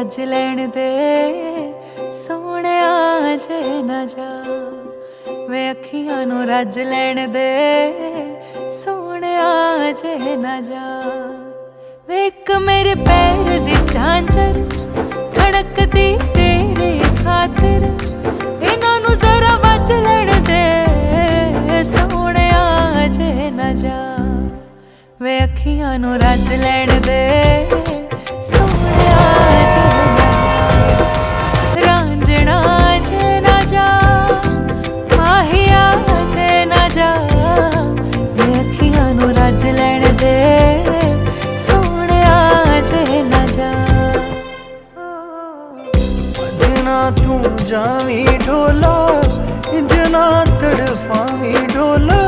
ਰੱਜ ਲੈਣ ਦੇ। ਸੋਹਣਿਆ ਜੇ ਨਾ ਜਾ। ਵੇ ਅੱਖੀਆਂ ਨੂੰ ਰੱਜ ਲੈਣ ਦੇ। ਸੋਹਣਿਆ ਜੇ ਨਾ ਜਾ। ਵੇ ਇੱਕ ਮੇਰੇ ਪੈਰ ਦੀ ਝਾਂਜਰ ਖੜਕਦੀ ਤੇਰੇ ਖਾਤਰ। ਇਹਨਾਂ ਨੂੰ ਜ਼ਰਾ ਵੱਜ ਲੈਣ ਦੇ। ਸੋਹਣਿਆ ਜੇ ਨਾ ਜਾ। ਵੇ ਅੱਖੀਆਂ ਨੂੰ ਰੱਜ ਲੈਣ ਦੇ। ਸੋਹਣਿਆ ਲੈਣ ਦੇ ਸੋਹਣਿਆ ਜੇ ਨਾ ਜਾ। ਜਨਾ ਤੂੰ ਜਾਵੀਂ ਢੋਲਾ ਜਨਾ ਤੜਫਾਵੀਂ ਢੋਲਾ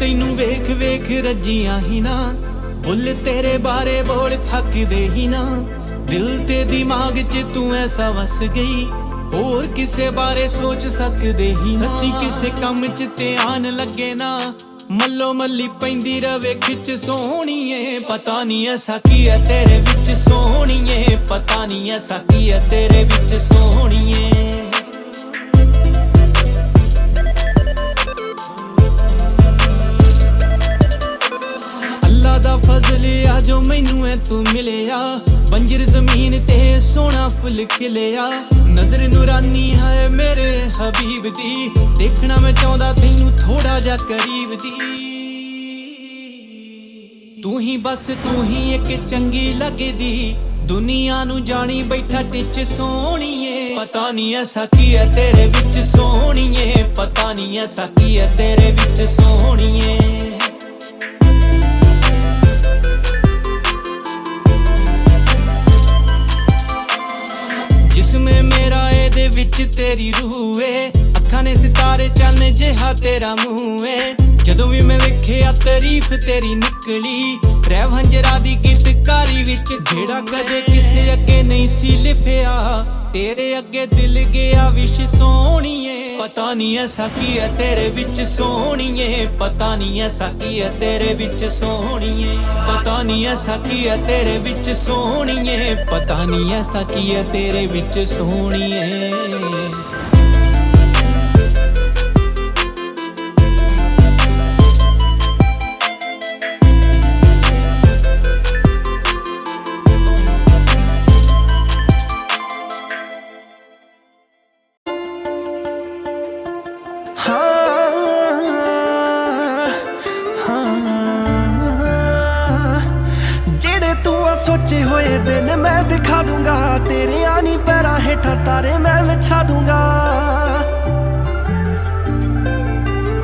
ਤੈਨੂੰ ਵੇਖ ਵੇਖ ਰੱਜੀਆਂ ਹੀ ਨਾ। ਬੁੱਲ ਤੇਰੇ ਬਾਰੇ ਬੋਲ ਥੱਕਦੇ ਹੀ ਨਾ। ਦਿਲ ਤੇ ਦਿਮਾਗ 'ਚ ਤੂੰ ਐਸਾ ਵਸ ਗਈ। ਹੋਰ ਕਿਸੇ ਬਾਰੇ ਸੋਚ ਸਕਦੇ ਹੀ ਨਾ। ਸੱਚੀ ਕਿਸੇ ਕੰਮ 'ਚ ਧਿਆਨ ਲੱਗੇ ਨਾ। ਮੱਲੋ ਮੱਲੀ ਪੈਂਦੀ ਰਵੇ ਖਿੱਚ ਸੋਹਣੀਏ। ਪਤਾ ਨਹੀਂ ਐਸਾ ਕੀ ਐ ਤੇਰੇ ਵਿੱਚ ਸੋਹਣੀਏ। ਪਤਾ ਨਹੀਂ ਐਸਾ ਕੀ ਐ ਤੇਰੇ ਵਿੱਚ ਸੋਹਣੀਏ। ਮੈਨੂੰ ਐ ਤੂੰ ਮਿਲਿਆ। ਬੰਜਰ ਜ਼ਮੀਨ ਤੇ ਸੋਹਣਾ ਫੁੱਲ ਖਿਲਿਆ। ਨਜ਼ਰ ਨੂਰਾਨੀ ਹੈ ਮੇਰੇ ਹਬੀਬ ਦੀ। ਦੇਖਣਾ ਮੈਂ ਚਾਹੁੰਦਾ ਤੈਨੂੰ ਥੋੜਾ ਜਿਹਾ ਕਰੀਬ ਦੀ। ਤੂੰ ਹੀ ਬਸ, ਤੂੰ ਹੀ ਇੱਕ ਚੰਗੀ ਲੱਗਦੀ। ਦੁਨੀਆ ਨੂੰ ਜਾਣੀ ਬੈਠਾ ਟਿੱਚ ਸੋਹਣੀਏ। ਪਤਾ ਨਹੀਂ ਐਸਾ ਕੀ ਹੈ ਤੇਰੇ ਵਿੱਚ ਸੋਹਣੀਏ। ਪਤਾ ਨਹੀਂ ਐਸਾ ਕੀ ਹੈ ਤੇਰੇ ਵਿੱਚ ਸੋਹਣੀਏ। ਵਿੱਚ ਤੇਰੀ ਰੂਹ ਏ। ਅੱਖਾਂ ਨੇ ਸਿਤਾਰੇ ਚੰਨ ਜਿਹਾ ਤੇਰਾ ਮੂੰਹ ਏ। ਜਦੋਂ ਵੀ ਮੈਂ ਵੇਖਿਆ ਤਾਰੀਫ ਤੇਰੀ ਨਿਕਲੀ। ਰਹਿ ਹੰਜਰਾ ਦੀ ਗੀਤਕਾਰੀ ਵਿੱਚ ਜਿਹੜਾ ਕਦੇ ਕਿਸੇ ਅੱਗੇ ਨਹੀਂ ਸੀ ਲਿਖਿਆ ਤੇਰੇ ਅੱਗੇ ਦਿਲ ਗਿਆ ਵਿਸ਼ ਸੋਹਣੀਏ ਪਤਾ ਨਹੀਂ ਐਸਾ ਕੀ ਹੈ ਤੇਰੇ ਵਿੱਚ ਸੋਹਣੀਏ। ਪਤਾ ਨਹੀਂ ਐਸਾ ਕੀ ਹੈ ਤੇਰੇ ਵਿੱਚ ਸੋਹਣੀਏ। ਪਤਾ ਨਹੀਂ ਐਸਾ ਕੀ ਹੈ ਤੇਰੇ ਵਿੱਚ ਸੋਹਣੀਏ। ਪਤਾ ਨਹੀਂ ਐਸਾ ਕੀ ਹੈ ਤੇਰੇ ਵਿੱਚ ਸੋਹਣੀਏ। ਸੋਚੇ ਹੋਏ ਦਿਨ ਮੈਂ ਦਿਖਾ ਦੂੰਗਾ। ਤੇਰੇ ਆਨੀ ਪੈਰਾਂ ਹੇਠਾਂ ਤਾਰੇ ਮੈਂ ਵਿਛਾ ਦੂੰਗਾ।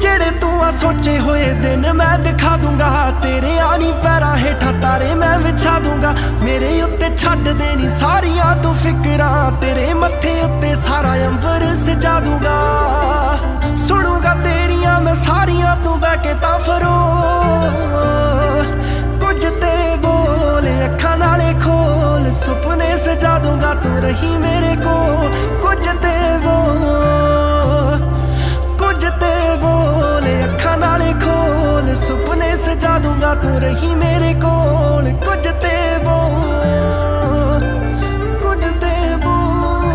ਜਿਹੜੇ ਤੂੰ ਆ ਸੋਚੇ ਹੋਏ ਦਿਨ ਮੈਂ ਦਿਖਾ ਦੂੰਗਾ। ਤੇਰੇ ਆਨੀ ਪੈਰਾਂ ਹੇਠਾਂ ਤਾਰੇ ਮੈਂ ਵਿਛਾ ਦੂੰਗਾ। ਮੇਰੇ ਉੱਤੇ ਛੱਡ ਦੇ ਨੀ ਸਾਰੀਆਂ ਤੂੰ ਫਿਕਰਾਂ। ਤੇਰੇ ਮੱਥੇ ਉੱਤੇ ਸਾਰਾ ਅੰਬਰ ਸਜਾ ਦੂੰਗਾ। ਸੁਣੂਗਾ ਤੇਰੀਆਂ ਮੈਂ ਸਾਰੀਆਂ ਸਜਾ ਦੂੰਗਾ ਤੂੰ ਰਹੀ ਮੇਰੇ ਕੋਲ, ਕੁਝ ਤੇ ਬੋਲ, ਕੁਝ ਤੇ ਬੋਲ, ਅੱਖਾਂ ਨਾਲ ਖੋਲ, ਸੁਪਨੇ ਸਜਾ ਦੂੰਗਾ, ਤੂੰ ਰਹੀ ਮੇਰੇ ਕੋਲ, ਕੁਝ ਤੇ ਬੋਲ, ਕੁਝ ਤੇ ਬੋਲ।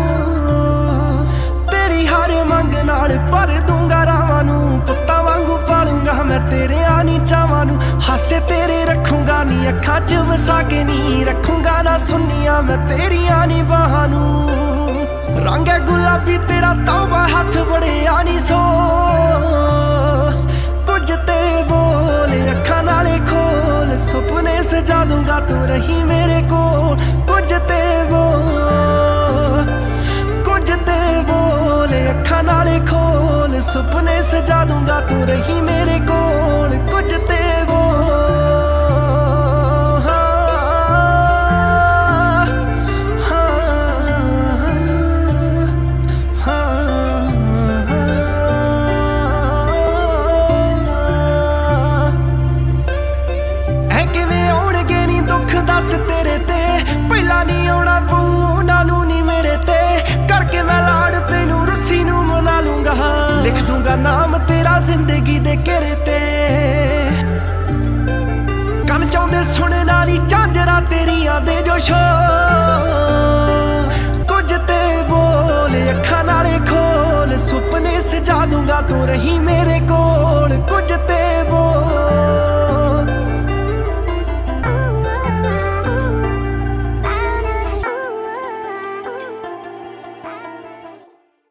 ਤੇਰੀ ਹਰ ਮੰਗ ਨਾਲ ਭਰ ਦੂੰਗਾ ਰਾਵਾਂ ਨੂੰ, ਪੁੱਤਾਂ ਵਾਂਗੂ ਪਾਲੂੰਗਾ ਮੈਂ ਤੇਰੇ ਆਨੀ ਚਾਵਾਂ ਨੂੰ, ਹਾਸੇ ਤੇਰੇ ਰੱਖੂੰਗਾ ਨੀ ਅੱਖਾਂ 'ਚ ਵਸਾ ਕੇ ਨੀ, ਰੱਖੂੰਗਾ ਨਾ ਸੁਨੀਆਂ ਮੈਂ ਤੇਰੀਆਂ ਨੀ ਬਾਹਾਂ ਨੂੰ। ਰੰਗ ਹੈ ਗੁਲਾਬੀ, ਤੇਰਾ ਤੌਬਾ ਹੱਥ ਵੜਿਆ ਨੀ ਸੋ। ਕੁਝ ਤੇ ਬੋਲ, ਅੱਖਾਂ ਨਾਲੇ ਖੋਲ, ਸੁਪਨੇ ਸਜਾ ਦੂੰਗਾ ਤੂੰ ਰਹੀ ਮੇਰੇ ਕੋਲ। ਕੁਝ ਤੇ ਬੋਲ, ਕੁਝ ਤੇ ਬੋਲ, ਅੱਖਾਂ ਨਾਲੇ ਖੋਲ, ਸੁਪਨੇ ਸਜਾ ਦੂੰਗਾ ਤੂੰ ਰਹੀ ਮੈਂ ਸੁਣਨਾ ਨਹੀਂ ਝਾਂਜਰਾ ਤੇਰੀਆਂ ਦੇ ਜੋ ਸ਼ੋ ਕੁਝ ਤੇ ਬੋਲ, ਅੱਖਾਂ ਨਾਲੇ ਖੋਲ, ਸੁਪਨੇ ਸਜਾ ਦੂੰਗਾ ਤੂੰ ਰਹੀ ਮੇਰੇ ਕੋਲ।